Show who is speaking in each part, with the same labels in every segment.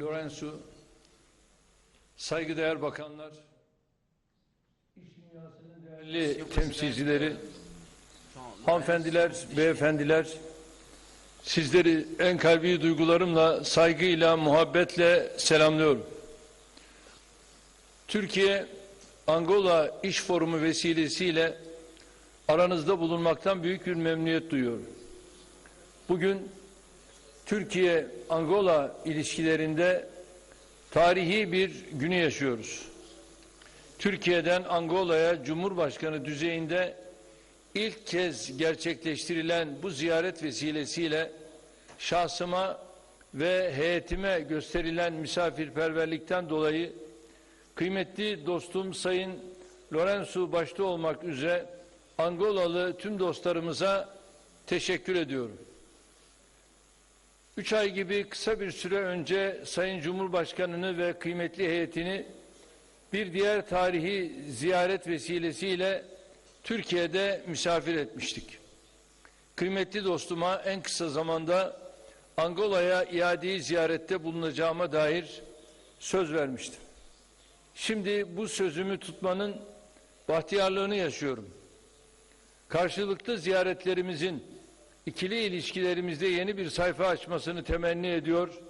Speaker 1: Lorenzo, saygıdeğer bakanlar, iş dünyasının değerli temsilcileri, hanımefendiler, beyefendiler, sizleri en kalbi duygularımla, saygıyla, muhabbetle selamlıyorum. Türkiye, Angola İş Forumu vesilesiyle aranızda bulunmaktan büyük bir memnuniyet duyuyorum. Bugün Türkiye-Angola ilişkilerinde tarihi bir günü yaşıyoruz. Türkiye'den Angola'ya Cumhurbaşkanı düzeyinde ilk kez gerçekleştirilen bu ziyaret vesilesiyle şahsıma ve heyetime gösterilen misafirperverlikten dolayı kıymetli dostum Sayın Lorenzo başta olmak üzere Angolalı tüm dostlarımıza teşekkür ediyorum. Üç ay gibi kısa bir süre önce Sayın Cumhurbaşkanı'nı ve kıymetli heyetini bir diğer tarihi ziyaret vesilesiyle Türkiye'de misafir etmiştik. Kıymetli dostuma en kısa zamanda Angola'ya iadeyi ziyarette bulunacağıma dair söz vermiştim. Şimdi bu sözümü tutmanın bahtiyarlığını yaşıyorum. Karşılıklı ziyaretlerimizin ikili ilişkilerimizde yeni bir sayfa açmasını temenni ediyor.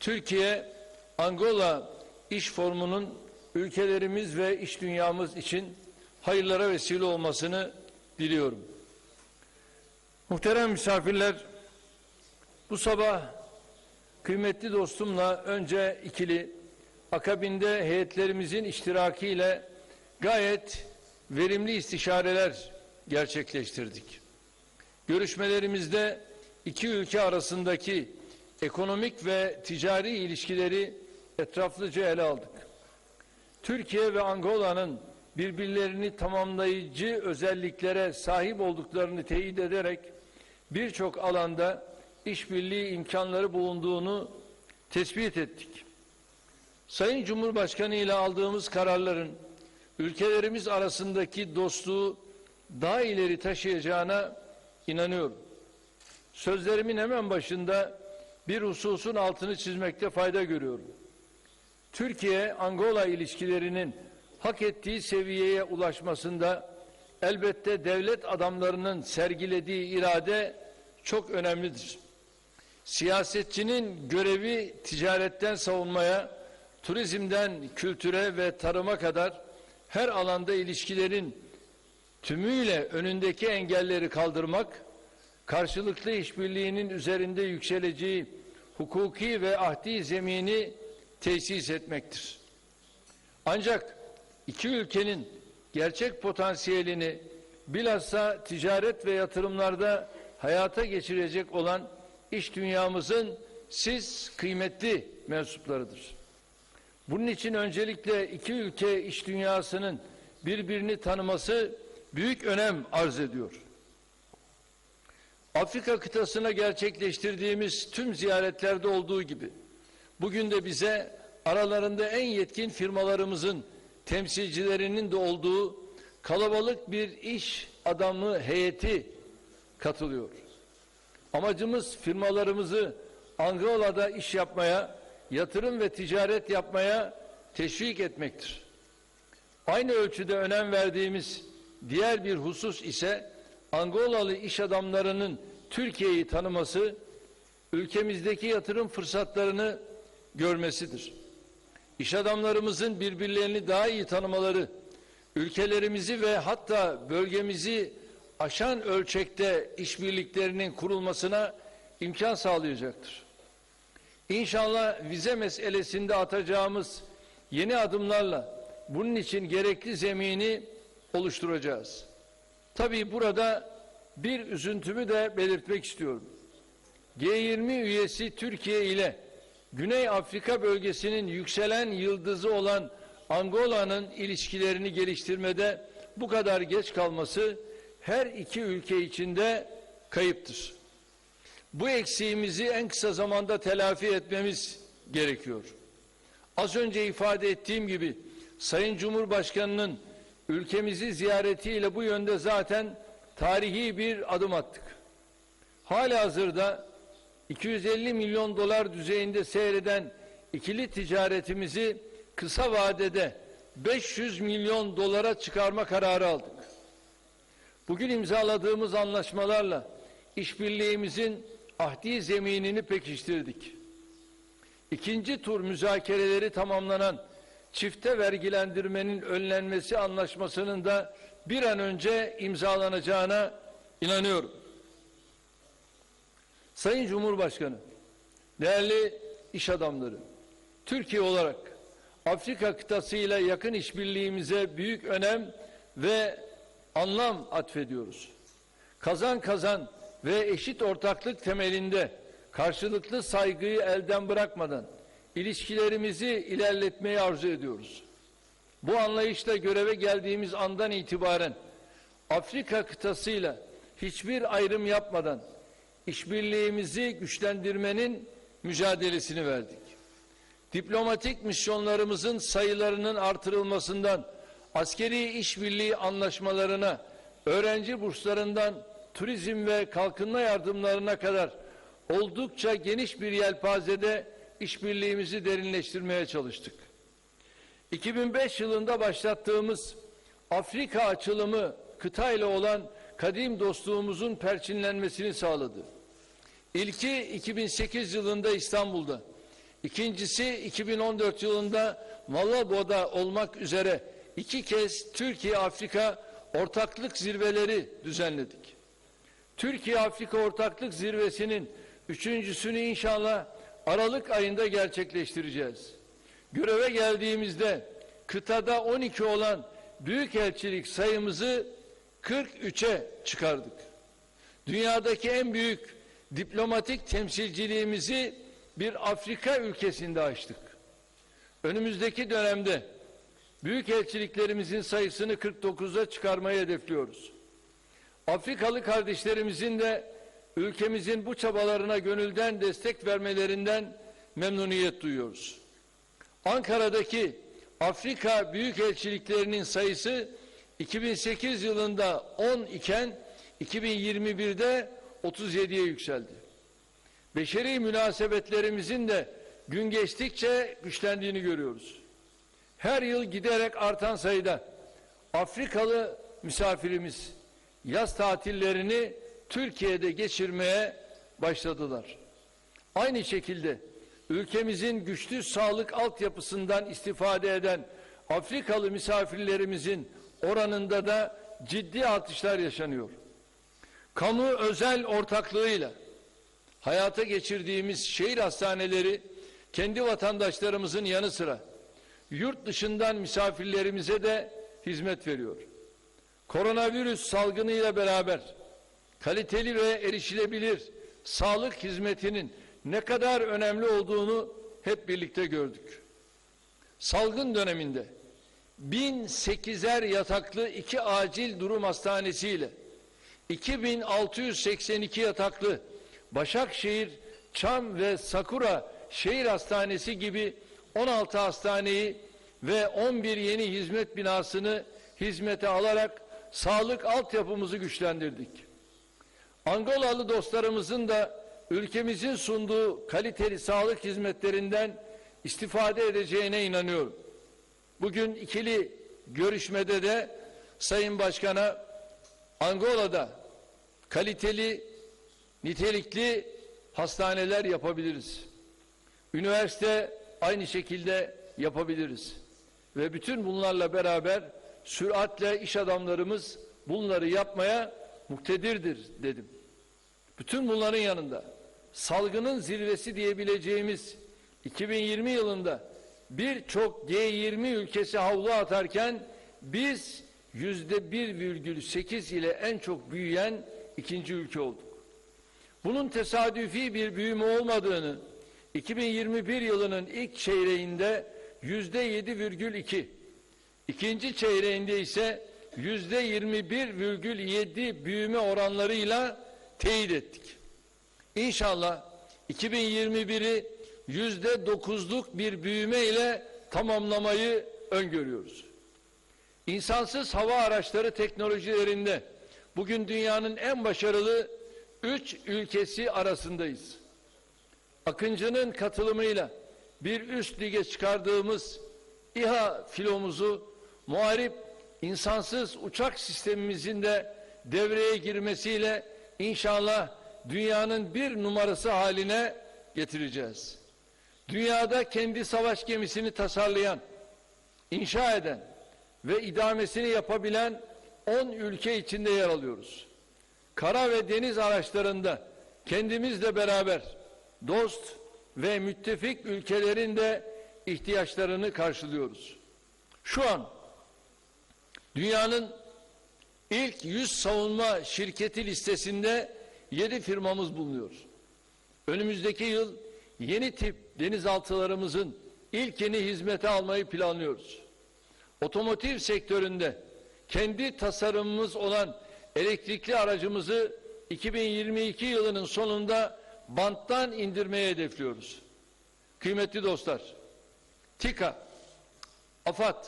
Speaker 1: Türkiye Angola iş formunun ülkelerimiz ve iş dünyamız için hayırlara vesile olmasını diliyorum. Muhterem misafirler, bu sabah kıymetli dostumla önce ikili, akabinde heyetlerimizin iştirakiyle gayet verimli istişareler gerçekleştirdik. Görüşmelerimizde iki ülke arasındaki ekonomik ve ticari ilişkileri etraflıca ele aldık. Türkiye ve Angola'nın birbirlerini tamamlayıcı özelliklere sahip olduklarını teyit ederek birçok alanda işbirliği imkanları bulunduğunu tespit ettik. Sayın Cumhurbaşkanı ile aldığımız kararların ülkelerimiz arasındaki dostluğu daha ileri taşıyacağına inanıyorum. Sözlerimin hemen başında bir hususun altını çizmekte fayda görüyorum. Türkiye-Angola ilişkilerinin hak ettiği seviyeye ulaşmasında elbette devlet adamlarının sergilediği irade çok önemlidir. Siyasetçinin görevi ticaretten savunmaya, turizmden kültüre ve tarıma kadar her alanda ilişkilerin tümüyle önündeki engelleri kaldırmak, karşılıklı işbirliğinin üzerinde yükseleceği hukuki ve ahdi zemini tesis etmektir. Ancak iki ülkenin gerçek potansiyelini bilhassa ticaret ve yatırımlarda hayata geçirecek olan iş dünyamızın siz kıymetli mensuplarıdır. Bunun için öncelikle iki ülke iş dünyasının birbirini tanıması büyük önem arz ediyor. Afrika kıtasına gerçekleştirdiğimiz tüm ziyaretlerde olduğu gibi bugün de bize aralarında en yetkin firmalarımızın temsilcilerinin de olduğu kalabalık bir iş adamı heyeti katılıyor. Amacımız firmalarımızı Angola'da iş yapmaya, yatırım ve ticaret yapmaya teşvik etmektir. Aynı ölçüde önem verdiğimiz diğer bir husus ise Angolalı iş adamlarının Türkiye'yi tanıması, ülkemizdeki yatırım fırsatlarını görmesidir. İş adamlarımızın birbirlerini daha iyi tanımaları, ülkelerimizi ve hatta bölgemizi aşan ölçekte işbirliklerinin kurulmasına imkan sağlayacaktır. İnşallah vize meselesinde atacağımız yeni adımlarla bunun için gerekli zemini oluşturacağız. Tabii burada bir üzüntümü de belirtmek istiyorum. G20 üyesi Türkiye ile Güney Afrika bölgesinin yükselen yıldızı olan Angola'nın ilişkilerini geliştirmede bu kadar geç kalması her iki ülke içinde kayıptır. Bu eksiğimizi en kısa zamanda telafi etmemiz gerekiyor. Az önce ifade ettiğim gibi Sayın Cumhurbaşkanı'nın ülkemizi ziyaretiyle bu yönde zaten tarihi bir adım attık. Hala hazırda 250 milyon dolar düzeyinde seyreden ikili ticaretimizi kısa vadede 500 milyon dolara çıkarma kararı aldık. Bugün imzaladığımız anlaşmalarla işbirliğimizin ahdi zeminini pekiştirdik. İkinci tur müzakereleri tamamlanan çifte vergilendirmenin önlenmesi anlaşmasının da bir an önce imzalanacağına inanıyorum. Sayın Cumhurbaşkanı, değerli iş adamları, Türkiye olarak Afrika kıtasıyla yakın işbirliğimize büyük önem ve anlam atfediyoruz. Kazan kazan ve eşit ortaklık temelinde karşılıklı saygıyı elden bırakmadan ilişkilerimizi ilerletmeyi arzu ediyoruz. Bu anlayışla göreve geldiğimiz andan itibaren Afrika kıtasıyla hiçbir ayrım yapmadan işbirliğimizi güçlendirmenin mücadelesini verdik. Diplomatik misyonlarımızın sayılarının artırılmasından askeri işbirliği anlaşmalarına, öğrenci burslarından turizm ve kalkınma yardımlarına kadar oldukça geniş bir yelpazede işbirliğimizi derinleştirmeye çalıştık. 2005 yılında başlattığımız Afrika açılımı kıtayla olan kadim dostluğumuzun perçinlenmesini sağladı. İlki 2008 yılında İstanbul'da, ikincisi 2014 yılında Malabo'da olmak üzere iki kez Türkiye-Afrika ortaklık zirveleri düzenledik. Türkiye-Afrika ortaklık zirvesinin üçüncüsünü inşallah Aralık ayında gerçekleştireceğiz. Göreve geldiğimizde kıtada 12 olan büyükelçilik sayımızı 43'e çıkardık. Dünyadaki en büyük diplomatik temsilciliğimizi bir Afrika ülkesinde açtık. Önümüzdeki dönemde büyükelçiliklerimizin sayısını 49'a çıkarmayı hedefliyoruz. Afrikalı kardeşlerimizin de ülkemizin bu çabalarına gönülden destek vermelerinden memnuniyet duyuyoruz. Ankara'daki Afrika Büyükelçiliklerinin sayısı 2008 yılında 10 iken 2021'de 37'ye yükseldi. Beşeri münasebetlerimizin de gün geçtikçe güçlendiğini görüyoruz. Her yıl giderek artan sayıda Afrikalı misafirimiz yaz tatillerini Türkiye'de geçirmeye başladılar. Aynı şekilde ülkemizin güçlü sağlık altyapısından istifade eden Afrikalı misafirlerimizin oranında da ciddi artışlar yaşanıyor. Kamu özel ortaklığıyla hayata geçirdiğimiz şehir hastaneleri kendi vatandaşlarımızın yanı sıra yurt dışından misafirlerimize de hizmet veriyor. Koronavirüs salgınıyla beraber kaliteli ve erişilebilir sağlık hizmetinin ne kadar önemli olduğunu hep birlikte gördük. Salgın döneminde 1008'er yataklı iki acil durum hastanesiyle 2682 yataklı Başakşehir, Çam ve Sakura Şehir Hastanesi gibi 16 hastaneyi ve 11 yeni hizmet binasını hizmete alarak sağlık altyapımızı güçlendirdik. Angolalı dostlarımızın da ülkemizin sunduğu kaliteli sağlık hizmetlerinden istifade edeceğine inanıyorum. Bugün ikili görüşmede de Sayın Başkan'a Angola'da kaliteli, nitelikli hastaneler yapabiliriz. Üniversite aynı şekilde yapabiliriz. Ve bütün bunlarla beraber süratle iş adamlarımız bunları yapmaya muktedirdir dedim. Bütün bunların yanında salgının zirvesi diyebileceğimiz 2020 yılında birçok G20 ülkesi havlu atarken biz yüzde 1,8 ile en çok büyüyen ikinci ülke olduk. Bunun tesadüfi bir büyüme olmadığını 2021 yılının ilk çeyreğinde yüzde 7,2, ikinci çeyreğinde ise yüzde 21,7 büyüme oranlarıyla teyit ettik. İnşallah 2021'i yüzde dokuzluk bir büyüme ile tamamlamayı öngörüyoruz. İnsansız hava araçları teknolojilerinde bugün dünyanın en başarılı üç ülkesi arasındayız. Akıncı'nın katılımıyla bir üst lige çıkardığımız İHA filomuzu muharip insansız uçak sistemimizin de devreye girmesiyle inşallah dünyanın bir numarası haline getireceğiz. Dünyada kendi savaş gemisini tasarlayan, inşa eden ve idamesini yapabilen 10 ülke içinde yer alıyoruz. Kara ve deniz araçlarında kendimizle beraber dost ve müttefik ülkelerin de ihtiyaçlarını karşılıyoruz. Şu an dünyanın ilk 100 savunma şirketi listesinde 7 firmamız bulunuyor. Önümüzdeki yıl yeni tip denizaltılarımızın ilkini hizmete almayı planlıyoruz. Otomotiv sektöründe kendi tasarımımız olan elektrikli aracımızı 2022 yılının sonunda banttan indirmeye hedefliyoruz. Kıymetli dostlar, TİKA, AFAD,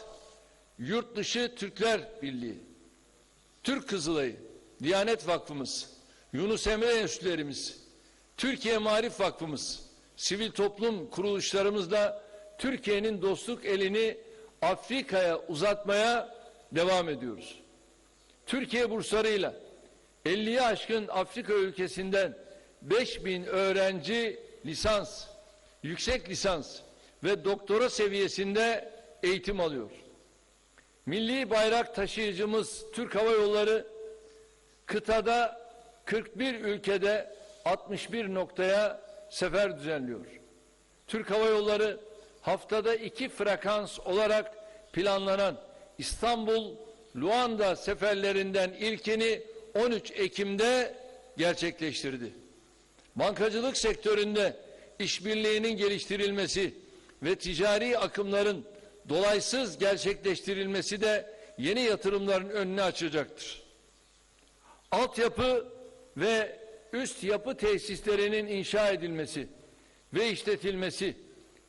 Speaker 1: Yurt Dışı Türkler Birliği, Türk Kızılayı, Diyanet Vakfımız, Yunus Emre Enstitülerimiz, Türkiye Marif Vakfımız, sivil toplum kuruluşlarımızla Türkiye'nin dostluk elini Afrika'ya uzatmaya devam ediyoruz. Türkiye burslarıyla 50'ye aşkın Afrika ülkesinden 5000 öğrenci lisans, yüksek lisans ve doktora seviyesinde eğitim alıyor. Milli bayrak taşıyıcımız Türk Hava Yolları kıtada 41 ülkede 61 noktaya sefer düzenliyor. Türk Hava Yolları haftada iki frekans olarak planlanan İstanbul Luanda seferlerinden ilkini 13 Ekim'de gerçekleştirdi. Bankacılık sektöründe işbirliğinin geliştirilmesi ve ticari akımların dolaysız gerçekleştirilmesi de yeni yatırımların önünü açacaktır. Altyapı ve üst yapı tesislerinin inşa edilmesi ve işletilmesi,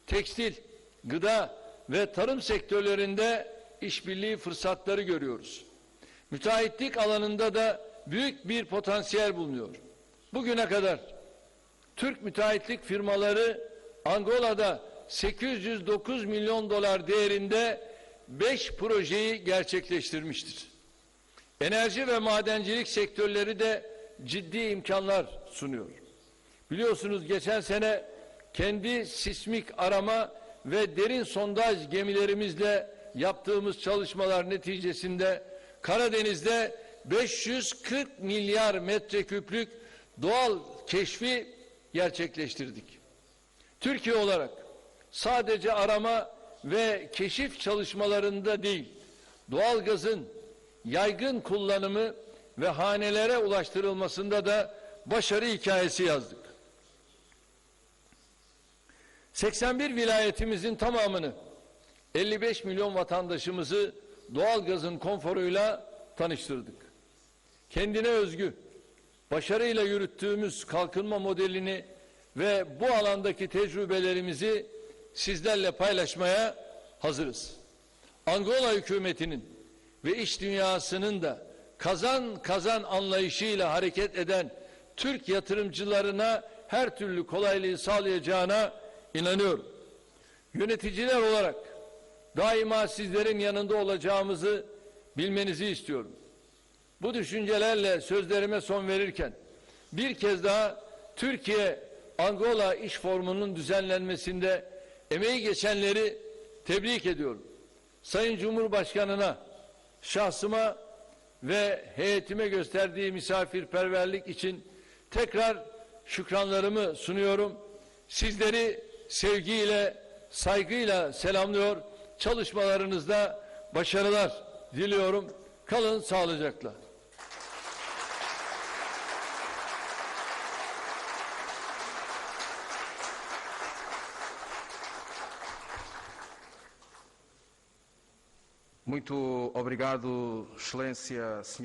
Speaker 1: tekstil, gıda ve tarım sektörlerinde işbirliği fırsatları görüyoruz. Müteahhitlik alanında da büyük bir potansiyel bulunuyor. Bugüne kadar Türk müteahhitlik firmaları Angola'da 809 milyon dolar değerinde 5 projeyi gerçekleştirmiştir. Enerji ve madencilik sektörleri de ciddi imkanlar sunuyor. Biliyorsunuz geçen sene kendi sismik arama ve derin sondaj gemilerimizle yaptığımız çalışmalar neticesinde Karadeniz'de 540 milyar metreküplük doğal keşfi gerçekleştirdik. Türkiye olarak sadece arama ve keşif çalışmalarında değil, doğalgazın yaygın kullanımı ve hanelere ulaştırılmasında da başarı hikayesi yazdık. 81 vilayetimizin tamamını 55 milyon vatandaşımızı doğalgazın konforuyla tanıştırdık. Kendine özgü, başarıyla yürüttüğümüz kalkınma modelini ve bu alandaki tecrübelerimizi sizlerle paylaşmaya hazırız. Angola hükümetinin ve iş dünyasının da kazan kazan anlayışıyla hareket eden Türk yatırımcılarına her türlü kolaylığı sağlayacağına inanıyorum. Yöneticiler olarak daima sizlerin yanında olacağımızı bilmenizi istiyorum. Bu düşüncelerle sözlerime son verirken bir kez daha Türkiye Angola iş formunun düzenlenmesinde emeği geçenleri tebrik ediyorum. Sayın Cumhurbaşkanına, şahsıma ve heyetime gösterdiği misafirperverlik için tekrar şükranlarımı sunuyorum. Sizleri sevgiyle, saygıyla selamlıyor. Çalışmalarınızda başarılar diliyorum. Kalın sağlıcakla.
Speaker 2: Muito obrigado, Excelência.